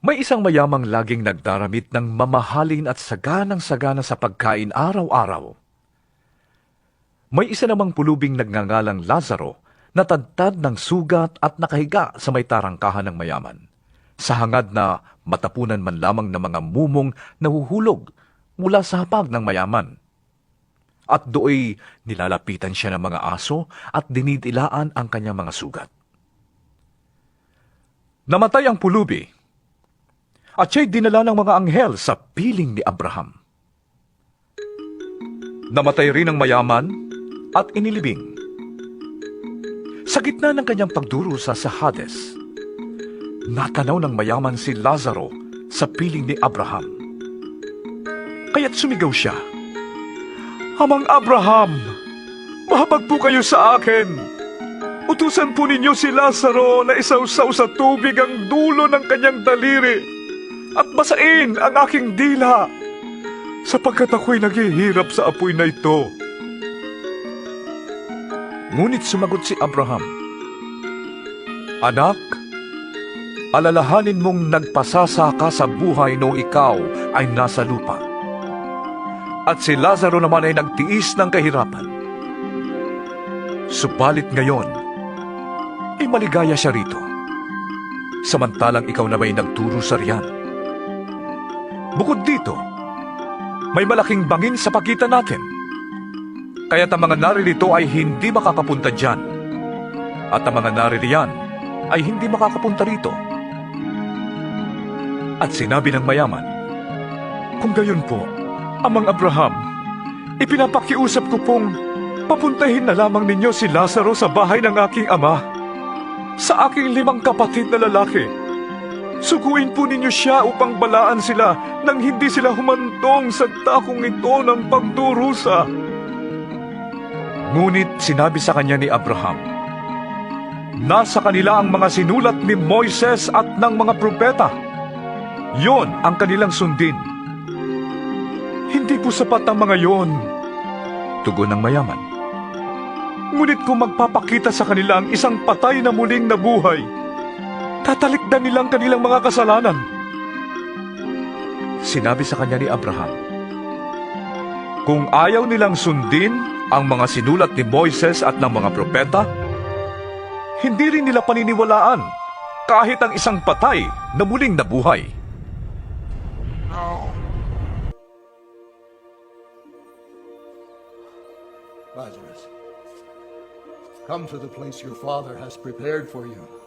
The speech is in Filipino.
May isang mayamang laging nagdaramit ng mamahalin at saganang-sagana sa pagkain araw-araw. May isa namang pulubing nagngangalang Lazaro na tadtad ng sugat at nakahiga sa may tarangkahan ng mayaman. Sa hangad na matapunan man lamang ng mga mumong nahuhulog mula sa hapag ng mayaman. At dooy nilalapitan siya ng mga aso at dinidilaan ang kanyang mga sugat. Namatay ang pulubi at siya'y dinala ng mga anghel sa piling ni Abraham. Namatay rin ang mayaman at inilibing. Sa gitna ng kanyang pagdurusa sa Hades, natanaw ng mayaman si Lazaro sa piling ni Abraham. Kaya't sumigaw siya, Amang Abraham, mahabag po kayo sa akin. Utusan po ninyo si Lazaro na isawsaw sa tubig ang dulo ng kanyang daliri at basain ang aking dila sapagkat ako'y naghihirap sa apoy na ito. Ngunit sumagot si Abraham, Anak, alalahanin mong nagpasasa ka sa buhay noong ikaw ay nasa lupa. At si Lazaro naman ay nagtiis ng kahirapan. Subalit ngayon, ay maligaya siya rito. Samantalang ikaw na may nagturo sa riyan. Bukod dito, may malaking bangin sa pagitan natin. Kaya't ang mga naririto ay hindi makakapunta dyan. At ang mga naririyan ay hindi makakapunta rito. At sinabi ng mayaman, Kung gayon po, Amang Abraham, ipinapakiusap ko pong papuntahin na lamang ninyo si Lazaro sa bahay ng aking ama. Sa aking limang kapatid na lalaki. Suguin po ninyo siya upang balaan sila nang hindi sila humantong sa takong ito ng pagdurusa. Ngunit sinabi sa kanya ni Abraham, Nasa kanila ang mga sinulat ni Moises at ng mga propeta. Yon ang kanilang sundin. Hindi po sapat ang mga yon. Tugon ng mayaman. Ngunit kung magpapakita sa kanila ang isang patay na muling nabuhay, tatalikdan nilang kanilang mga kasalanan. Sinabi sa kanya ni Abraham, Kung ayaw nilang sundin ang mga sinulat ni Moises at ng mga propeta, hindi rin nila paniniwalaan kahit ang isang patay na muling nabuhay. Lazarus, come to the place your father has prepared for you.